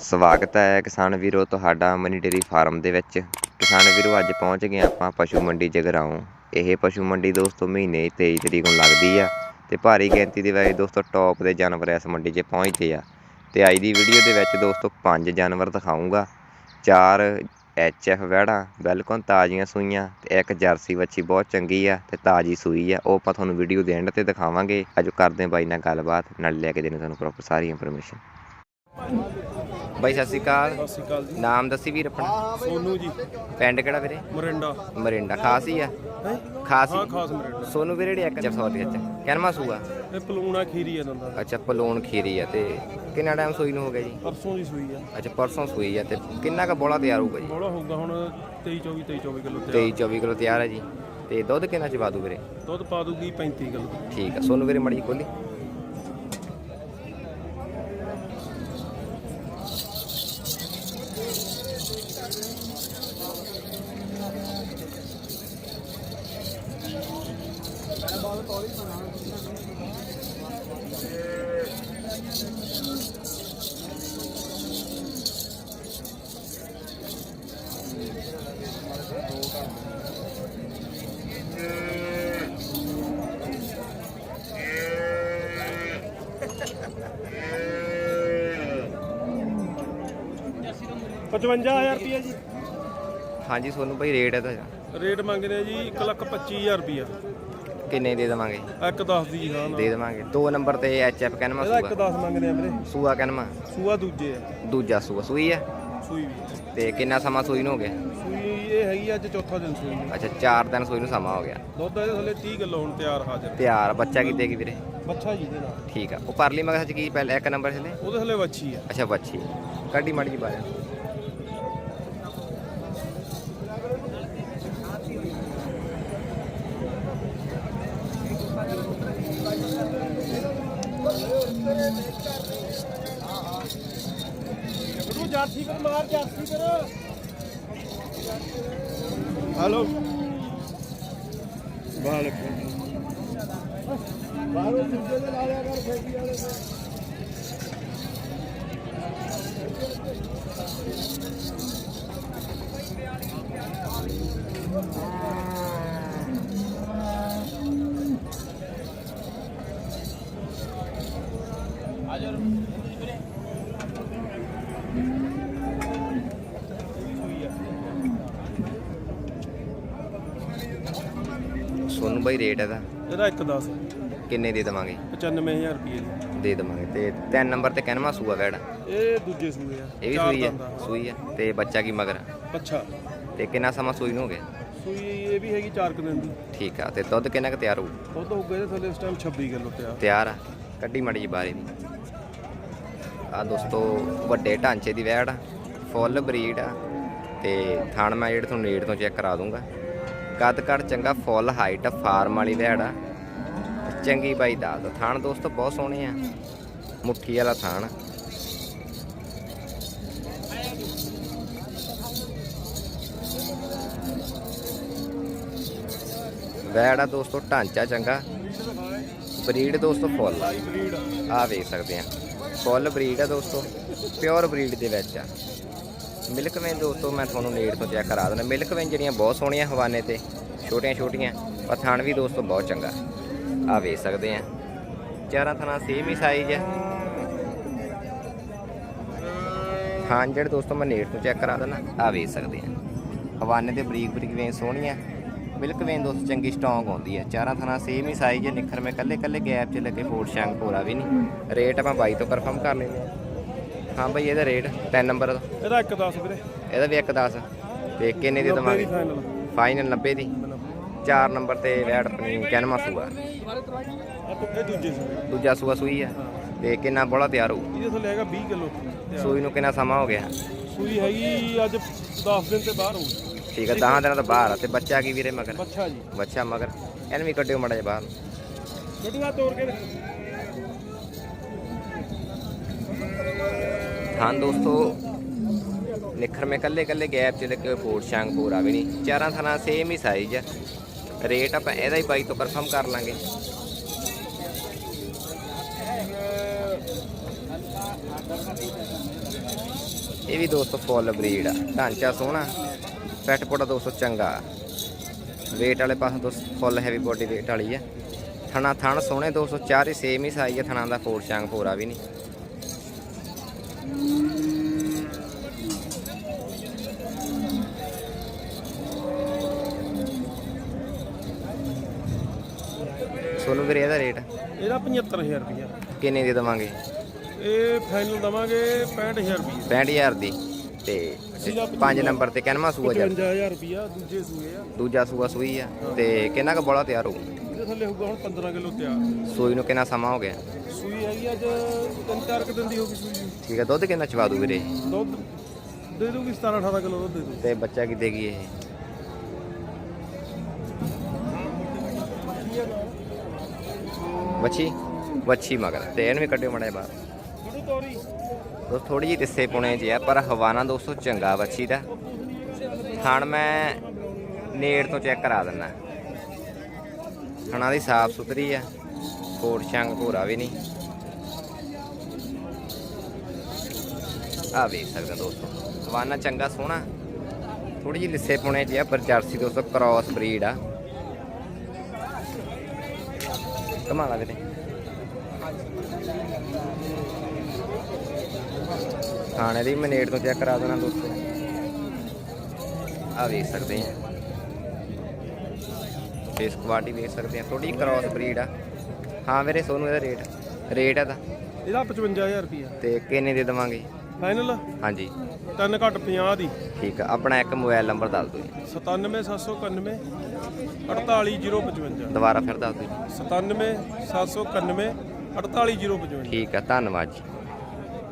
ਸਵਾਗਤ ਹੈ ਕਿਸਾਨ ਵੀਰੋ ਤੁਹਾਡਾ ਮਨੀ ਡੇਰੀ ਫਾਰਮ ਦੇ ਵਿੱਚ। ਕਿਸਾਨ ਵੀਰੋ, ਅੱਜ ਪਹੁੰਚ ਗਏ ਆਪਾਂ ਪਸ਼ੂ ਮੰਡੀ ਜਗਰਾਉਂ। ਇਹ ਪਸ਼ੂ ਮੰਡੀ ਦੋਸਤੋ ਮਹੀਨੇ 23 ਤਰੀਕ ਨੂੰ ਲੱਗਦੀ ਆ ਤੇ ਭਾਰੀ ਗਿਣਤੀ ਦੇ ਵਿੱਚ ਦੋਸਤੋ ਟੌਪ ਦੇ ਜਾਨਵਰ ਇਸ ਮੰਡੀ 'ਚ ਪਹੁੰਚਦੇ ਆ। ਤੇ ਅੱਜ ਦੀ ਵੀਡੀਓ ਦੇ ਵਿੱਚ ਦੋਸਤੋ ਪੰਜ ਜਾਨਵਰ ਦਿਖਾਉਂਗਾ ਚਾਰ ਐਚ ਐਫ ਵੈੜਾਂ ਬਿਲਕੁਲ ਤਾਜ਼ੀਆਂ ਸੂਈਆਂ ਤੇ ਇੱਕ ਜਰਸੀ ਵੱਛੀ ਬਹੁਤ ਚੰਗੀ ਆ ਤੇ ਤਾਜ਼ੀ ਸੂਈ ਆ। ਉਹ ਆਪਾਂ ਤੁਹਾਨੂੰ ਵੀਡੀਓ ਦੇ ਐਂਡ ਤੇ ਦਿਖਾਵਾਂਗੇ। ਅੱਜ ਕਰਦੇ ਬਾਈ ਨਾਲ ਗੱਲਬਾਤ, ਨਾਲ ਲੈ ਕੇ ਦੇਣੇ ਤੁਹਾਨੂੰ ਪ੍ਰੋਪਰ ਸਾਰੀ ਇਨਫੋਰਮੇਸ਼ਨ ਬਾਈ ਸਤਿ ਸ਼੍ਰੀ ਅਕਾਲ। ਸਤਿ ਸ਼੍ਰੀ ਅਕਾਲ ਜੀ। ਨਾਮ ਦੱਸੀ ਵੀਰ ਆਪਣਾ? ਸੋਨੂ ਜੀ। ਪਿੰਡ ਕਿਹੜਾ ਵੀਰੇ? ਮਰਿੰਡਾ। ਮਰਿੰਡਾ ਖਾਸ ਹੀ ਆ? ਹੈ? ਖਾਸ ਹਾਂ। ਹੀ ਖਾਸ ਮਰਿੰਡਾ। ਸੋਨੂੰ ਵੀਰੇ ਜਿਹੜੀ ਇੱਕ ਜਫਸੌਰ ਦੇ ਵਿੱਚ ਕਿੰਨਵਾਂ ਸੂਆ ਇਹ ਪਲੂਣਾ ਖੀਰੀ ਆ ਦੰਦਾ ਅੱਛਾ ਪਲੂਣ ਖੀਰੀ ਆ ਤੇ ਕਿੰਨਾ ਟਾਈਮ ਸੂਈ ਨੂੰ ਹੋ ਗਿਆ ਜੀ? ਪਰਸੋਂ ਦੀ ਸੂਈ ਆ। ਅੱਛਾ ਪਰਸੋਂ ਸੂਈ ਆ ਤੇ ਕਿੰਨਾ ਕ ਬੋਲਾ ਤਿਆਰ ਹੋਊਗਾ ਜੀ? ਬੋਲਾ ਹੋਊਗਾ ਹੁਣ 23 24 23 24 ਕਿਲੋ ਤੇ 23 24 ਕਿਲੋ ਤਿਆਰ ਹੈ ਜੀ। ਤੇ ਦੁੱਧ ਕਿੰਨਾ ਚਵਾ ਦੂ ਵੀਰੇ? ਦੁੱਧ ਪਾ ਦੂਗੀ 35 ਕਿਲੋ। ਠੀਕ ਆ ਸੋਨੂੰ ਵੀਰੇ ਮੜੀ ਖੋਲੀ। ਪਚਵੰਜਾ ਹਜ਼ਾਰ ਰੁਪਿਆ ਜੀ। ਹਾਂਜੀ ਸੋਨੂੰ ਭਾਈ ਰੇਟ ਹੈ ਤਾਂ ਰੇਟ ਮੰਗਦੇ ਆ ਜੀ 1 ਲੱਖ 25000 ਰੁਪਿਆ ਕਿੰਨੇ ਦੇ ਦੇਵਾਂਗੇ। ਇੱਕ 10 ਦੀ ਹਾਂ ਦੇ ਦੇਵਾਂਗੇ। ਦੋ ਨੰਬਰ ਤੇ ਐਚ ਐਫ ਕਿੰਨਵਾਂ ਇਹਦਾ ਇੱਕ ਸੂਆ। 10 ਮੰਗਦੇ ਆ ਵੀਰੇ। ਸੂਆ ਕਿੰਨਵਾਂ ਸੂਆ ਦੂਜੇ ਆ। ਦੂਜਾ ਸੂਆ। ਸੂਈ ਆ? ਸੂਈ ਵੀ ਤੇ ਕਿੰਨਾ ਸਮਾਂ ਸੂਈ ਨੂੰ ਹੋ ਗਿਆ? ਸੂਈ ਇਹ ਹੈਗੀ ਅੱਜ ਚੌਥਾ ਦਿਨ ਸੂਈ ਨੂੰ। ਅੱਛਾ 4 ਦਿਨ ਸੂਈ ਨੂੰ ਸਮਾਂ ਹੋ ਗਿਆ। ਦੁੱਧ ਇਹਦੇ ਥੱਲੇ 30 ਕਿਲੋ ਹੁਣ ਤਿਆਰ ਹਾਜ਼ਰ। ਤਿਆਰ ਬੱਚਾ ਕੀ ਦੇਗੀ ਵੀਰੇ? ਬੱਚਾ ਜੀ ਦੇ ਨਾਲ ਠੀਕ ਆ। ਉਹ ਪਰਲੀ ਮਗਰ ਸੱਚ ਕੀ ਪਹਿਲਾਂ ਇੱਕ ਨੰਬਰ ਥਲੇ ਉਹਦੇ ਥੱਲੇ ਵੱਛੀ ਆ। ਅੱਛਾ ਬੱਚੀ ਕੱਢੀ ਮੜੀ ਜੀ ਬਾਹਰ। ਤੂੰ ਜਰਸੀ ਕਰ ਮਾਰ ਜਰਸੀ ਕਰ ਹਲੋ ਬਾਹਰ ਬਾਹਰੋਂ ਦੂਜੇ ਦੇ ਲਾ ਲਿਆ ਕਰ ਫੇਕੀ ਵਾਲੇ ਸੋਨੂੰ ਬਾਈ ਰੇਟ ਇਹਦਾ ਇਹਦਾ 1 10 ਕਿੰਨੇ ਦੇ ਦੇਵਾਂਗੇ? 95000 ਰੁਪਏ ਦੀ। ਦੇਵਾਂਗੇ। ਤੇ ਤਿੰਨ ਨੰਬਰ ਤੇ ਕਿੰਨਵਾਂ ਸੂਆ ਵੈੜ ਇਹ ਦੂਜੇ ਸੂਏ ਆ। ਇਹ ਵੀ ਚਾਰ ਸੂਈ ਹੈ ਦੰਦ ਆ। ਸੂਈ ਹੈ ਤੇ ਬੱਚਾ ਕੀ ਮਗਰ? ਅੱਛਾ ਤੇ ਕਿੰਨਾ ਸਮਾਂ ਸੂਈ ਨੂੰ ਹੋ ਗਿਆ? ਸੂਈ ਇਹ ਵੀ ਹੈਗੀ 4 ਦਿਨ ਦੀ। ਠੀਕ ਆ ਤੇ ਦੁੱਧ ਕਿੰਨਾ ਕੁ ਤਿਆਰ ਹੋਊ? ਦੁੱਧ ਹੋਊਗਾ ਇਹਦੇ ਥੱਲੇ ਇਸ ਟਾਈਮ 26 ਕਿਲੋ ਤਿਆਰ। ਤਿਆਰ ਆ? ਕੱਢੀ ਮੜੀ ਜੀ ਬਾਰੇ ਦੀ। ਆ ਦੋਸਤੋ, ਵੱਡੇ ਢਾਂਚੇ ਦੀ ਵੈੜ ਆ, ਫੁੱਲ ਬਰੀਡ ਆ, ਤੇ ਥਣ ਮੈਂ ਜਿਹੜੇ ਤੁਹਾਨੂੰ ਨੇੜ ਤੋਂ ਚੈੱਕ ਕਰਾ ਦੂੰਗਾ। ਕੱਦ ਕੱਦ ਚੰਗਾ ਫੁੱਲ ਹਾਈਟ ਆ, ਫਾਰਮ ਵਾਲੀ ਵੈੜ ਆ। ਚੰਗੀ ਬਾਈ ਦਾ ਥਣ ਦੋਸਤੋ, ਬਹੁਤ ਸੋਹਣੇ ਆ। ਮੁੱਠੀ ਵਾਲਾ ਥਣ। ਵੈੜ ਆ ਦੋਸਤੋ, ਢਾਂਚਾ ਚੰਗਾ। ਬਰੀਡ ਦੋਸਤੋ ਫੁੱਲ ਬਰੀਡ ਆ ਵੇਖ ਸਕਦੇ ਆ। ਫੁੱਲ ਬਰੀਡ ਆ ਦੋਸਤੋ। ਪਿਓਰ ਬਰੀਡ ਦੇ ਵਿੱਚ ਆ। ਮਿਲਕ ਵੇਨ ਦੋਸਤੋ, ਮੈਂ ਤੁਹਾਨੂੰ ਨੇੜ ਤੋਂ ਚੈੱਕ ਕਰਾ ਦਿੰਦਾ। ਮਿਲਕ ਵੇਨ ਜਿਹੜੀਆਂ ਬਹੁਤ ਸੋਹਣੀਆਂ ਹਵਾਨੇ ਤੇ, ਛੋਟੀਆਂ ਛੋਟੀਆਂ, ਪਰ ਥਣ ਵੀ ਦੋਸਤੋ ਬਹੁਤ ਚੰਗਾ। ਆ ਵੇਖ ਸਕਦੇ ਆ। ਚਾਰਾਂ ਥਣਾ ਸੇਮ ਹੀ ਸਾਈਜ਼ ਆ। ਹਾਂ, ਜਿਹੜੇ ਦੋਸਤੋ ਮੈਂ ਨੇੜ ਤੋਂ ਚੈੱਕ ਕਰਾ ਦਿੰਦਾ, ਆ ਵੇਖ ਸਕਦੇ ਆ। ਹਵਾਨੇ ਤੇ ਬਰੀਕ ਬਰੀਕ ਵੇਨ ਸੋਹਣੀਆਂ। ਮਿਲਕ ਵੇਨ ਦੋਸਤੋ ਚੰਗੀ ਸਟਰੋਂਗ ਹੁੰਦੀ ਹੈ। ਚਾਰਾਂ ਥਣਾ ਸੇਮ ਹੀ ਸਾਈਜ਼ ਹੈ ਨਿੱਖਰ ਮੈਂ ਕੱਲੇ ਕੱਲੇ ਗੈਪ 'ਚ ਲੱਗੇ ਫੋਰ ਸ਼ੰਗ ਪੂਰਾ ਵੀ ਨਹੀਂ। ਰੇਟ ਆਪਾਂ 22 ਤੋਂ ਕਨਫਰਮ ਕਰ ਲੈਂਦੇ ਹਾਂ। ਹਾਂ ਬਈ ਇਹਦਾ ਰੇਟ 3 ਨੰਬਰ ਦਾ। ਇਹਦਾ 1 10 ਵੀਰੇ। ਇਹਦਾ ਵੀ 1 10 ਤੇ ਕਿੰਨੇ ਦੀ 90 ਦਵਾਂਗੇ। ਫਾਈਨਲ ਫਾਈਨਲ 90 ਦੀ। 4 ਨੰਬਰ ਤੇ ਵੈਟ ਆਪਣੀ ਕੈਨਮਾ ਸੂਆ। ਦੂਜੇ ਸੂਆ ਸੂਈ ਆ। ਤੇ ਕਿੰਨਾ ਬੋਲਾ ਤਿਆਰ ਹੋਊ ਇਹਦੇ ਥੱਲੇ ਹੈਗਾ 20 ਕਿਲੋ। ਸੂਈ ਨੂੰ ਕਿੰਨਾ ਸਮਾਂ ਹੋ ਗਿਆ। ਸੂਈ ਹੈਗੀ ਅੱਜ 10 ਦਿਨ ਤੇ ਬਾਹਰ ਹੋਊਗੀ। ਠੀਕ ਆ 10 ਦਿਨਾਂ ਤੋਂ ਬਾਹਰ ਆ ਤੇ ਬੱਚਾ ਕੀ ਵੀਰੇ ਮਗਰ? ਬੱਚਾ ਜੀ। ਬੱਚਾ ਮਗਰ। ਇਹਨੂੰ ਵੀ ਕੱਢਿਓ ਮੜਾ ਜਿਹਾ ਬਾਹਰ। ਗੱਡੀਆਂ ਤੋੜ ਕੇ ਹਾਂ ਦੋਸਤੋ ਨਿਖਰ ਮੇ ਕੱਲੇ ਕੱਲੇ ਗੈਪ ਚ ਲੱਗੇ ਹੋਏ ਫੋਰ ਸ਼ਾਂਗ ਪੂਰਾ ਵੀ ਨਹੀਂ। ਚਾਰਾਂ ਥਾਂ ਸੇਮ ਹੀ ਸਾਈਜ਼ ਆ। ਰੇਟ ਆਪਾਂ ਇਹਦਾ ਹੀ 22 ਤੋਂ ਕਨਫਰਮ ਕਰ ਲਾਂਗੇ। ਇਹ ਵੀ ਦੋਸਤੋ ਫੁੱਲ ਬਰੀਡ ਆ। ਢਾਂਚਾ ਸੋਹਣਾ। ਪੈਟ ਪੋੜਾ ਦੋਸਤੋ ਚੰਗਾ। weight ਵਾਲੇ ਪਾਸੇ ਦੋਸਤੋ ਫੁੱਲ ਹੈਵੀ ਬੋਡੀ weight ਵਾਲੀ ਆ। ਥਣਾ ਥਣ ਸੋਹਣੇ ਦੋਸਤੋ ਚਾਰੇ ਸੇਮ ਹੀ ਸਾਈਜ਼ ਆ ਥਣਾ ਦਾ ਫੋਰ ਚਾਂਗ ਪੂਰਾ ਵੀ ਨਹੀਂ ਸੋਨੂੰ ਵੀਰੇ ਇਹਦਾ ਰੇਟ ਇਹਦਾ 75000 ਰੁਪਇਆ ਕਿੰਨੇ ਦੇ ਦਵਾਂਗੇ? ਇਹ ਫਾਈਨਲ ਦਵਾਂਗੇ 65000 ਰੁਪਇਆ 65000 ਦੀ। ਤੇ ਸੀਗਾ 5 ਨੰਬਰ ਤੇ ਕਨਮਾ ਸੂਆ ਜਾ 55000 ਰੁਪਇਆ ਦੂਜੇ ਸੂਏ ਆ। ਦੂਜਾ ਸੂਆ ਸੂਈ ਆ। ਤੇ ਕਿੰਨਾ ਕੁ ਬੋਲਾ ਤਿਆਰ ਹੋਊ ਇਹਦੇ ਥੱਲੇ ਹੋਊਗਾ ਹੁਣ 15 ਕਿਲੋ ਤਿਆਰ। ਸੂਈ ਨੂੰ ਕਿੰਨਾ ਸਮਾਂ ਹੋ ਗਿਆ? ਸੂਈ ਹੈਗੀ ਅੱਜ ਤਿੰਨ ਚਾਰ ਕੁ ਦਿਨ ਦੀ ਹੋ ਗਈ ਸੂਈ। ਠੀਕ ਹੈ ਦੁੱਧ ਕਿੰਨਾ ਚਵਾ ਦੂ ਵੀਰੇ? ਦੁੱਧ ਦੇ ਦੂਗੀ 17 18 ਕਿਲੋ ਦੁੱਧ ਦੇ ਦੂ ਤੇ ਬੱਚਾ ਕੀ ਦੇਗੀ ਇਹ? ਵੱਛੀ? ਵੱਛੀ ਮਗਰ। ਤੇ ਇਹਨੂੰ ਵੀ ਕੱਢਿਓ ਮੜਾ ਬਾਹਰ। ਥੋੜੀ ਤੋਰੀ। ਦੋਸਤ ਥੋੜੀ ਜਿਹੀ ਤਿੱਸੇ ਪੁਣੇ ਜਿਹਾ ਪਰ ਹਵਾਨਾ ਦੋਸਤੋ ਚੰਗਾ ਵੱਛੀ ਦਾ। ਥਣ ਮੈਂ ਨੇੜ ਤੋਂ ਚੈੱਕ ਕਰਾ ਦਿੰਨਾ ਥਣਾ ਦੀ ਸਾਫ਼ ਸੁਥਰੀ ਆ, ਕੋਟ ਛੰਗ ਭੂਰਾ ਵੀ ਨਹੀਂ। ਆ ਵੇਖ ਸਕਦੇ ਦੋਸਤੋ, ਹਵਾਨਾ ਚੰਗਾ ਸੋਹਣਾ। ਥੋੜੀ ਜਿਹੀ ਲਿੱਸੇ ਪੁਣੇ ਜਿਹਾ ਪਰ ਜਰਸੀ ਦੋਸਤੋ ਕ੍ਰਾਸ ਬਰੀਡ ਆ। ਕਮਾਲਾ ਵੀਰੇ। ਖਾਣੇ ਦੀ ਮਨੇਟ ਤੋਂ ਚੈੱਕ ਕਰਾ ਦੇਣਾ ਦੋਸਤੋ। ਆ ਵੇਖ ਸਕਦੇ ਆ। ਫੇਸ ਕੁਆਲਿਟੀ ਵੇਖ ਸਕਦੇ ਆ। ਥੋੜੀ ਕ੍ਰਾਸ ਬਰੀਡ ਆ। ਹਾਂ ਵੀਰੇ ਸੋਨੂੰ ਇਹਦਾ ਰੇਟ ਰੇਟ ਆ ਦਾ ਇਹਦਾ 55000 ਰੁਪਇਆ ਤੇ ਕਿੰਨੇ ਦੇ ਦੇਵਾਂਗੇ? ਫਾਈਨਲ ਹਾਂਜੀ। ਤਿੰਨ ਘੱਟ 50 ਦੀ। ਠੀਕ ਆ। ਆਪਣਾ ਇੱਕ ਮੋਬਾਈਲ ਨੰਬਰ ਦੱਸ ਦਿਓ ਜੀ। 97791 48055 ਦੁਬਾਰਾ ਫਿਰ ਦੱਸ ਦਿਓ ਜੀ। 97791 48055 ਠੀਕ ਆ। ਧੰਨਵਾਦ ਜੀ।